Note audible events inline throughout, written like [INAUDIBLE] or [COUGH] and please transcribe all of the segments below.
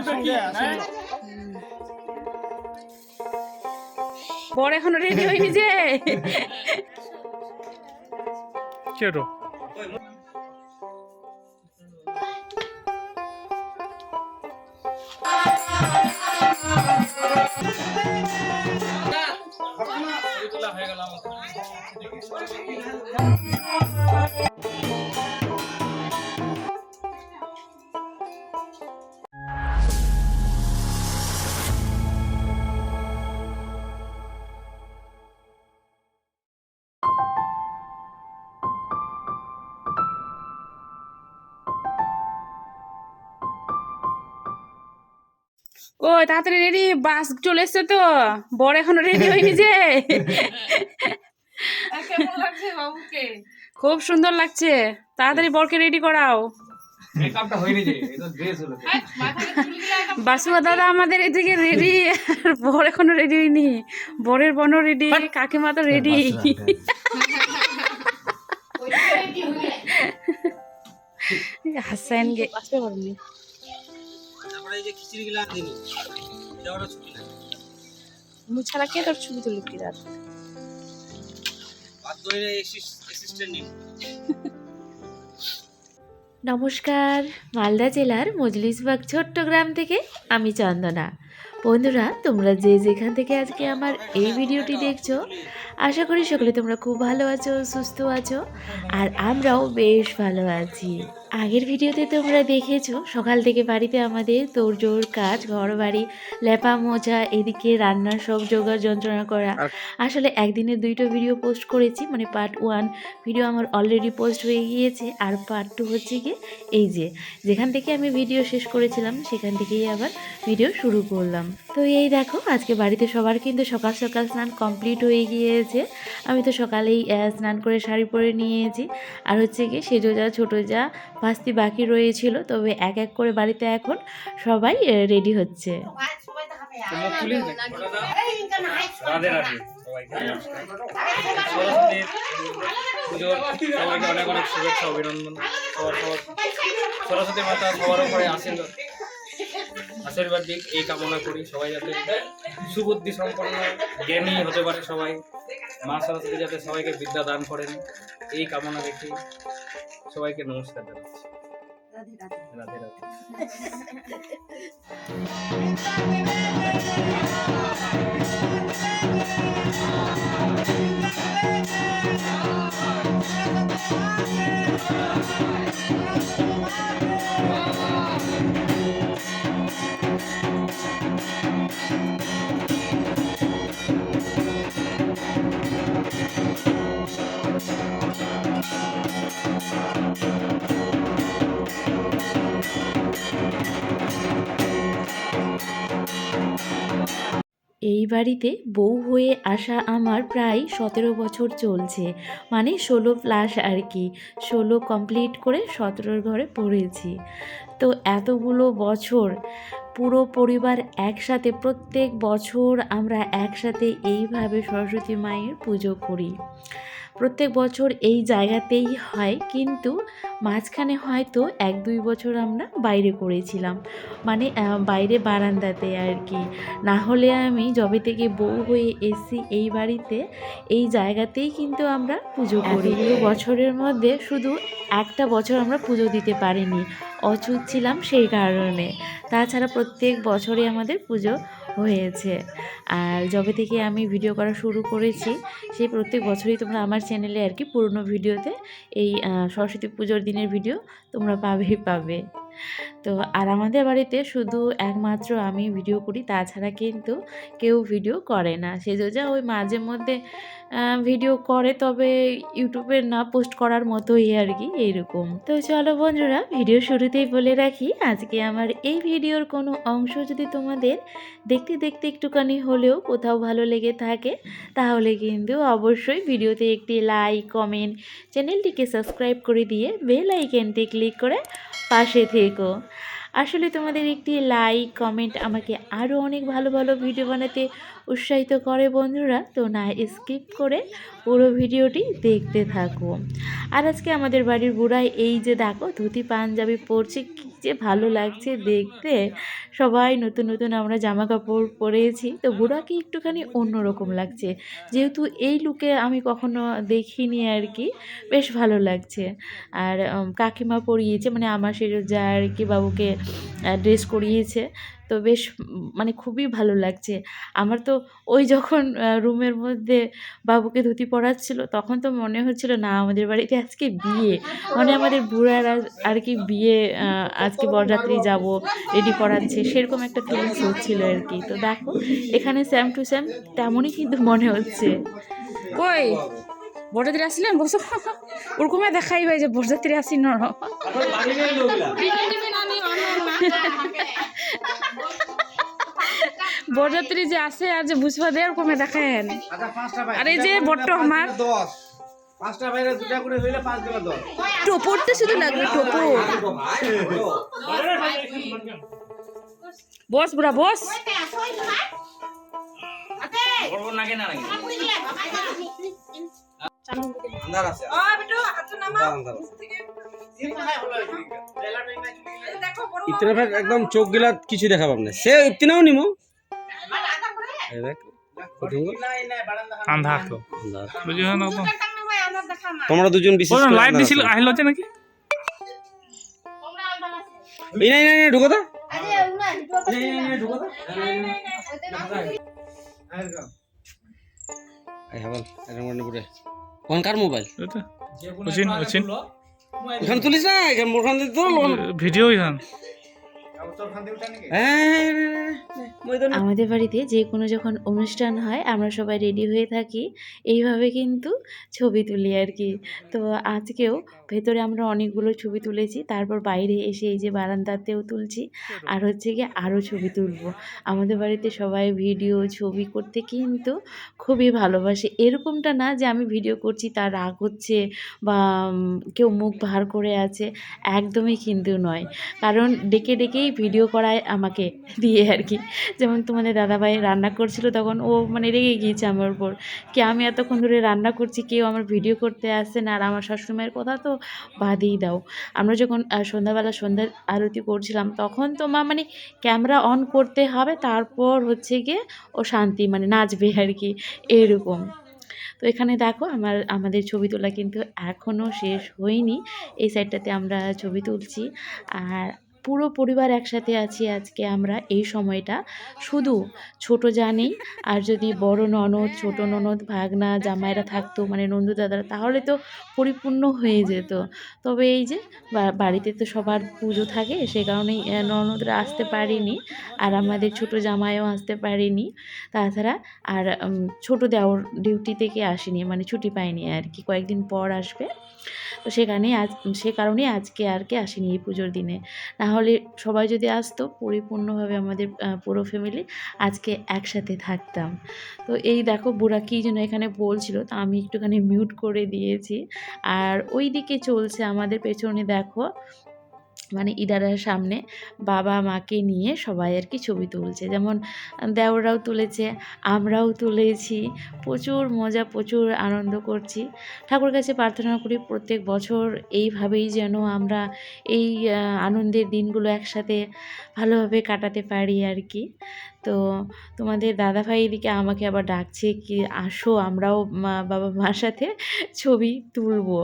আসেন এখনও রেডি হয়নি যে? কেটো। ও তাড়াতাড়ি রেডি বাস চলে এসছে তো। বড় এখনও রেডি হয়নি যে। কেমন লাগছে বাবুকে? খুব সুন্দর লাগছে। তাড়াতাড়ি বরকে রেডি করাও। মেকআপটা হয়নি যে এটা ড্রেস হলো। মাথায় চুলগুলো একদম [LAUGHS] বাসুয়া দাদা আমাদের এদিকে রেডি আর বর এখনও রেডি হয়নি। বরের বনও রেডি কাকিমা তো রেডি হাসান গে আসতে পারেনি এই যে খিচুড়ি গুলা দিনি এটা ছুটি না মুছালা কে তোর ছবি তুলি কি রাত বাদ ধরে অ্যাসিস্ট্যান্ট নিন নমস্কার মালদা জেলার মজলিসবাগ ছোট্ট গ্রাম থেকে আমি চন্দনা। বন্ধুরা তোমরা যে যেখান থেকে আজকে আমার এই ভিডিওটি দেখছ আশা করি সকলে তোমরা খুব ভালো আছো সুস্থ আছো আর আমরাও বেশ ভালো আছি। আগের ভিডিওতে তোমরা দেখেছ সকাল থেকে বাড়িতে আমাদের তোড়জোড় কাজ ঘর বাড়ি লেপা মোজা এদিকে রান্নার সব জোগাড় যন্ত্রণা করা। আসলে একদিনে দুইটো ভিডিও পোস্ট করেছি মানে পার্ট ওয়ান ভিডিও আমার অলরেডি পোস্ট হয়ে গিয়েছে আর পার্ট টু হচ্ছে গিয়ে এই যে যেখান থেকে আমি ভিডিও শেষ করেছিলাম সেখান থেকেই আবার ভিডিও শুরু করলাম। তো এই দেখো আজকে বাড়িতে সবার কিন্তু সকাল সকাল স্নান কমপ্লিট হয়ে গিয়েছে। আমি তো সকালেই স্নান করে শাড়ি পরে নিয়েছি। আর হচ্ছে গিয়ে সেজো যা ছোটো যা ভাস্তি বাকি রয়েছিল তবে এক এক করে বাড়িতে এখন সবাই রেডি হচ্ছে সবাইকে অনেক অনেক শুভেচ্ছা অভিনন্দন সরস্বতী মাতা সবার উপরে আশীর্বাদ আশীর্বাদ দিক এই কামনা করি সবাই যাতে সুবুদ্ধি সম্পন্ন জ্ঞানী হতে পারে সবাই মা সরস্বতী যাতে সবাইকে বিদ্যা দান করেন এই কামনা রেখে সবাইকে নমস্কার জানাচ্ছি। রাধে রাধে। [LAUGHS] এই বাড়িতে বউ হয়ে আসা আমার প্রায় সতেরো বছর চলছে। মানে ষোলো প্লাস আর কি। ষোলো কমপ্লিট করে সতেরোর ঘরে পড়েছি। তো এতগুলো বছর পুরো পরিবার একসাথে, প্রত্যেক বছর আমরা একসাথে এইভাবে সরস্বতী মায়ের পুজো করি। প্রত্যেক বছর এই জায়গাতেই হয় কিন্তু মাঝখানে হয়তো এক দুই বছর আমরা বাইরে করেছিলাম। মানে বাইরে বারান্দাতে আর কি। না হলে আমি যবে থেকে বউ হয়ে এসি এই বাড়িতে এই জায়গাতেই কিন্তু আমরা পুজো করি। বছরের মধ্যে শুধু একটা বছর আমরা পুজো দিতে পারিনি। অচুত ছিলাম সেই কারণে। তাছাড়া প্রত্যেক বছরই আমাদের পুজো হয়েছে। আর যবে থেকে আমি ভিডিও করা শুরু করেছি, সেই প্রত্যেক বছরই তোমরা আমার চ্যানেলে আর কি পুরনো ভিডিওতে এই সরস্বতী পুজোর দিনের ভিডিও তোমরা পাবেই পাবে। তো আর আমাদের বাড়িতে শুধু একমাত্র আমি ভিডিও করি, তাছাড়া কিন্তু কেউ ভিডিও করে না। সেজন্য ওই মাঝে মধ্যে ভিডিও করে, তবে ইউটিউবে না পোস্ট করার মতোই আর কি এইরকম। তো চলো বন্ধুরা ভিডিও শুরুতেই বলে রাখি, আজকে আমার এই ভিডিওর কোনো অংশ যদি তোমাদের দেখতে দেখতে একটুখানি হলেও কোথাও ভালো লেগে থাকে, তাহলে কিন্তু অবশ্যই ভিডিওতে একটি লাইক কমেন্ট চ্যানেলটিকে সাবস্ক্রাইব করে দিয়ে বেল আইকনটি ক্লিক করে পাশে থেকো। আসলে তোমাদের একটি লাইক কমেন্ট আমাকে আরও অনেক ভালো ভালো ভিডিও বানাতে উৎসাহিত করে বন্ধুরা, তো না স্কিপ করে পুরো ভিডিওটি দেখতে থাকো। আর আজকে আমাদের বাড়ির বুড়াই এই যে দেখো, ধুতি, পাঞ্জাবি পরছে, কী যে ভালো লাগছে দেখতে। সবাই নতুন নতুন আমরা জামা কাপড় পরেছি, তো বুড়াকে একটুখানি অন্যরকম লাগছে। যেহেতু এই লুকে আমি কখনো দেখিনি আর কি, বেশ ভালো লাগছে। আর কাকিমা পরিয়েছে মানে আমার সে যা আর কি বাবুকে ড্রেস করিয়েছে। তো বেশ মানে খুবই ভালো লাগছে। আমার তো ওই যখন রুমের মধ্যে বাবুকে ধুতি পরাচ্ছিল তখন তো মনে হচ্ছিল না আমাদের বাড়িতে আজকে বিয়ে। মানে আমাদের বুড়ার আর- আর কি বিয়ে আজকে বরযাত্রী যাব রেডি করাচ্ছে সেরকম একটা ফিলিংস হচ্ছিল আর কি। তো দেখো এখানে স্যাম টু স্যাম তেমনই কিন্তু মনে হচ্ছে। কই? বড়দের আসলেন বসো। ওরকমে দেখাই ভাই যে বরযাত্রী আসি ন। বরযাত্রী যে আছে আর যে বুঝবা দেয় কমে দেখেন। আচ্ছা আর এই যে বট্ট আমার। পাঁচটা বাইরে দুটা করে হইলে পাঁচ দিলা দশ। টোপরতে শুধু লাগবে টোপর। বস বুড়া বস। আন্দার আছে। আন্দার আছে ইতনে ভাগ একদম চোখ গিলা কিছু দেখাব না। সে ইতনাও নিমো। আন্ধার তো তোমরা দুজন বিশেষ লাইট দিছিল। আহিল নাকি? এই নাই নাই নাই ঢুকো তো। এই হাবাল এর মনে পড়ে। কোন কার মোবাইল এখানে তুলিস না এখানে মোরখান দিতে তো ভিডিও ইহান। আমাদের বাড়িতে যে কোনো যখন অনুষ্ঠান হয় আমরা সবাই রেডি হয়ে থাকি। এইভাবে কিন্তু ছবি তুলি আর কি তো আজকেও ভেতরে আমরা অনেকগুলো ছবি তুলেছি তারপর বাইরে এসে এই যে বারান্দাতেও তুলছি। আর হচ্ছে গিয়ে আরও ছবি তুলব। আমাদের বাড়িতে সবাই ভিডিও ছবি করতে কিন্তু খুবই ভালোবাসে। এরকমটা না যে আমি ভিডিও করছি তার রাগ হচ্ছে বা কেউ মুখ ভার করে আছে একদমই কিন্তু নয়। কারণ ডেকে ডেকেই ভিডিও করায় আমাকে দিয়ে আর কি যেমন তোমাদের দাদাভাই রান্না করছিল, তখন ও মানে রেগে গিয়েছে আমার উপর কি আমি এতক্ষণ ধরে রান্না করছি, কেউ আমার ভিডিও করতে আসছে না আর আমার শাশুড়িমায়ের কথা তো বাদই দাও। আমরা যখন সন্ধ্যাবেলা সন্ধ্যার আরতি করছিলাম, তখন তো মা মানে ক্যামেরা অন করতে হবে, তারপর হচ্ছে গিয়ে ও শান্তি মানে নাচবে আর কি, এরকম। তো এখানে দেখো আমার, আমাদের ছবি তোলা কিন্তু এখনও শেষ হয়নি, এই সাইডটাতে আমরা ছবি তুলছি। আর পুরো পরিবার একসাথে আছি আজকে আমরা এই সময়টা। শুধু ছোট জানি আর যদি বড় ননদ, ছোট ননদ, ভাগনা, জামাইরা থাকতো মানে নন্দু দাদারা, তাহলে তো পরিপূর্ণ হয়ে যেত। তবে এই যে বাড়িতে তো সবার পুজো থাকে, সে কারণেই ননদরা আসতে পারেনি, আর আমাদের ছোট জামাইও আসতে পারেনি। তাছাড়া আর ছোট দেওর ডিউটি থেকে আসেনি মানে ছুটি পায়নি আর কি, কয়েকদিন পর আসবে। তো সেখানে আজ, সে কারণে আজকে আর কি আসেনি এই পুজোর দিনে। নাহলে সবাই যদি আসতো, পরিপূর্ণভাবে আমাদের পুরো ফ্যামিলি আজকে একসাথে থাকতাম। তো এই দেখো বুড়া কী যেন এখানে বলছিল, তা আমি একটুখানি মিউট করে দিয়েছি। আর ওই দিকে চলছে আমাদের পেছনে দেখো মানে ইদারার সামনে বাবা মাকে নিয়ে সবাই আর কি ছবি তুলছে। যেমন দেওরাও তুলেছে, আমরাও তুলেছি, প্রচুর মজা, প্রচুর আনন্দ করছি। ঠাকুর কাছে প্রার্থনা করি প্রত্যেক বছর এইভাবেই যেন আমরা এই আনন্দের দিনগুলো একসাথে ভালোভাবে কাটাতে পারি আর কি। তো তোমাদের দাদাভাই এদিকে আমাকে আবার ডাকছে কি, আসো, আমরাও বাবা মার সাথে ছবি তুলবো।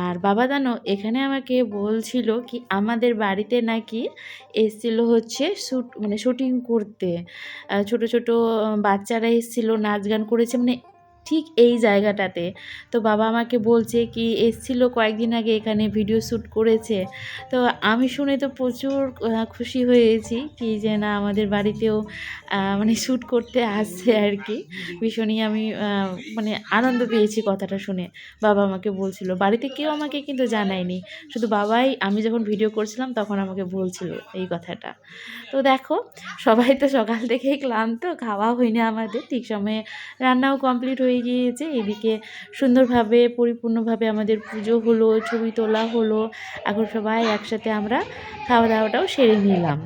আর বাবা জানো এখানে আমাকে বলছিল কি আমাদের বাড়িতে নাকি এসেছিল হচ্ছে শ্যুট মানে শুটিং করতে। ছোট ছোট বাচ্চারা এসেছিল, নাচ গান করেছে মানে ঠিক এই জায়গাটাতে। তো বাবা আমাকে বলছে কি, এসছিল কয়েকদিন আগে এখানে ভিডিও শ্যুট করেছে। তো আমি শুনে তো প্রচুর খুশি হয়েছি কি যে না আমাদের বাড়িতেও মানে শ্যুট করতে আসছে আর কি। ভীষণই আমি মানে আনন্দ পেয়েছি কথাটা শুনে। বাবা আমাকে বলছিল। বাড়িতে কেউ আমাকে কিন্তু জানায়নি। শুধু বাবাই, আমি যখন ভিডিও করছিলাম তখন আমাকে বলছিল এই কথাটা। তো দেখো, সবাই তো সকাল থেকেই ক্লান্ত খাওয়া হয়নি আমাদের। ঠিক সময়ে রান্নাও কমপ্লিট হয়ে গিয়েছে। এদিকে সুন্দরভাবে, পরিপূর্ণভাবে আমাদের পুজো হলো, ছবি তোলা হলো। এখন সবাই একসাথে আমরা খাওয়া দাওয়াটাও সেরে নিলাম।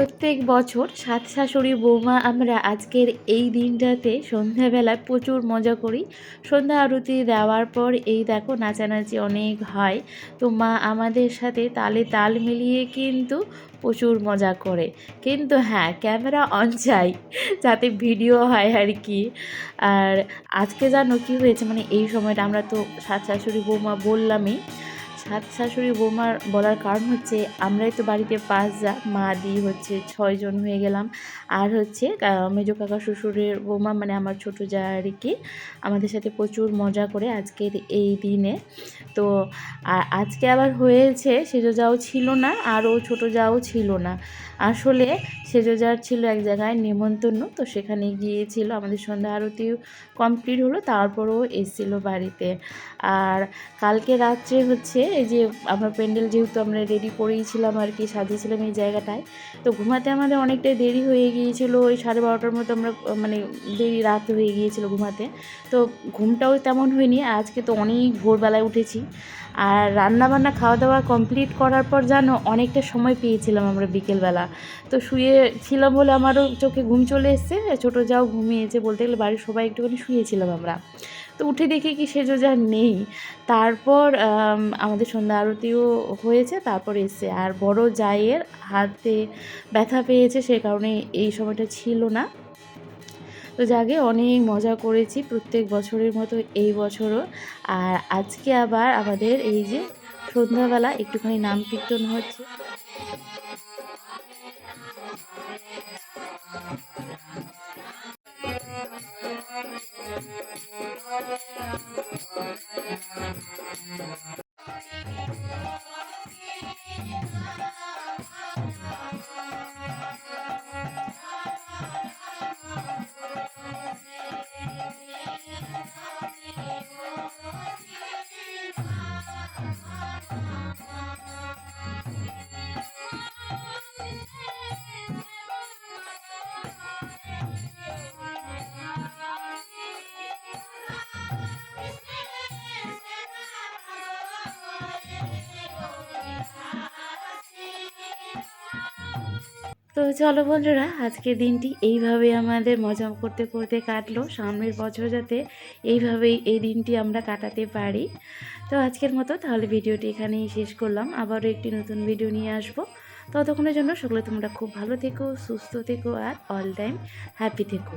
প্রত্যেক বছর সাত শাশুড়ি বৌমা আমরা আজকের এই দিনটাতে সন্ধ্যাবেলায় প্রচুর মজা করি। সন্ধ্যা আরতি দেওয়ার পর এই দেখো নাচানাচি অনেক হয়। তো মা আমাদের সাথে তালে তাল মিলিয়ে কিন্তু প্রচুর মজা করে। কিন্তু হ্যাঁ ক্যামেরা অন চাই, যাতে ভিডিও হয় আর কি। আর আজকে জানো কি হয়েছে? মানে এই সময়টা আমরা তো সাত শাশুড়ি বৌমা বললামই। সাত শাশুড়ি বৌমার বলার কারণ হচ্ছে আমরাই তো বাড়িতে পাঁচ যা, মা, দি হচ্ছে ছয়জন হয়ে গেলাম। আর হচ্ছে মেজো কাকা শ্বশুরের বৌমা মানে আমার ছোটো যা আর কি আমাদের সাথে প্রচুর মজা করে আজকের এই দিনে। তো আজকে আবার হয়েছে, সেজো যাও ছিল না, আর ও ছোটো যাও ছিল না। আসলে সেজো যার ছিল এক জায়গায় নেমন্তন্ন, তো সেখানে গিয়েছিল আমাদের সন্ধ্যা আরতি কমপ্লিট হলো, তারপরও এসেছিল বাড়িতে। আর কালকে রাত্রে হচ্ছে এই যে আমার প্যান্ডেল যেহেতু আমরা রেডি করেইছিলাম আর কি, সাজিয়েছিলাম এই জায়গাটায়, তো ঘুমাতে আমাদের অনেকটাই দেরি হয়ে গিয়েছিল, ওই সাড়ে বারোটার মতো আমরা মানে দেরি রাত হয়ে গিয়েছিল ঘুমাতে, তো ঘুমটাও তেমন হয়নি, আজকে তো অনেক ভোরবেলায় উঠেছি। আর রান্না বান্না খাওয়া দাওয়া কমপ্লিট করার পর জানো অনেকটা সময় পেয়েছিলাম আমরা বিকেলবেলা। তো শুয়ে ছিলাম বলে আমারও চোখে ঘুম চলে এসছে, ছোটো যাও ঘুমিয়েছে বলতে গেলে বাড়ির সবাই একটুখানি শুয়েছিলাম আমরা। তো উঠে দেখি কি সেজো যা নেই। তারপর আমাদের সন্ধ্যা আরতিও হয়েছে, তারপর এসছে। আর বড় জায়ের হাতে ব্যথা পেয়েছে, সে কারণে এই সময়টা ছিল না। তো যাকে অনেক মজা করেছি প্রত্যেক বছরের মতো এই বছরও। আর আজকে আবার আমাদের এই যে সন্ধ্যাবেলা একটুখানি নাম কীর্তন হচ্ছে। তো চলো বন্ধুরা, আজকের দিনটি এইভাবে আমাদের মজা করতে করতে কাটলো। সামনের বছর যাতে এইভাবেই এই দিনটি আমরা কাটাতে পারি। তো আজকের মতো তাহলে ভিডিওটি এখানেই শেষ করলাম। আবারও একটি নতুন ভিডিও নিয়ে আসব। ততক্ষণের জন্য সকলে তোমরা খুব ভালো থেকো, সুস্থ থেকো আর অল টাইম হ্যাপি থেকো।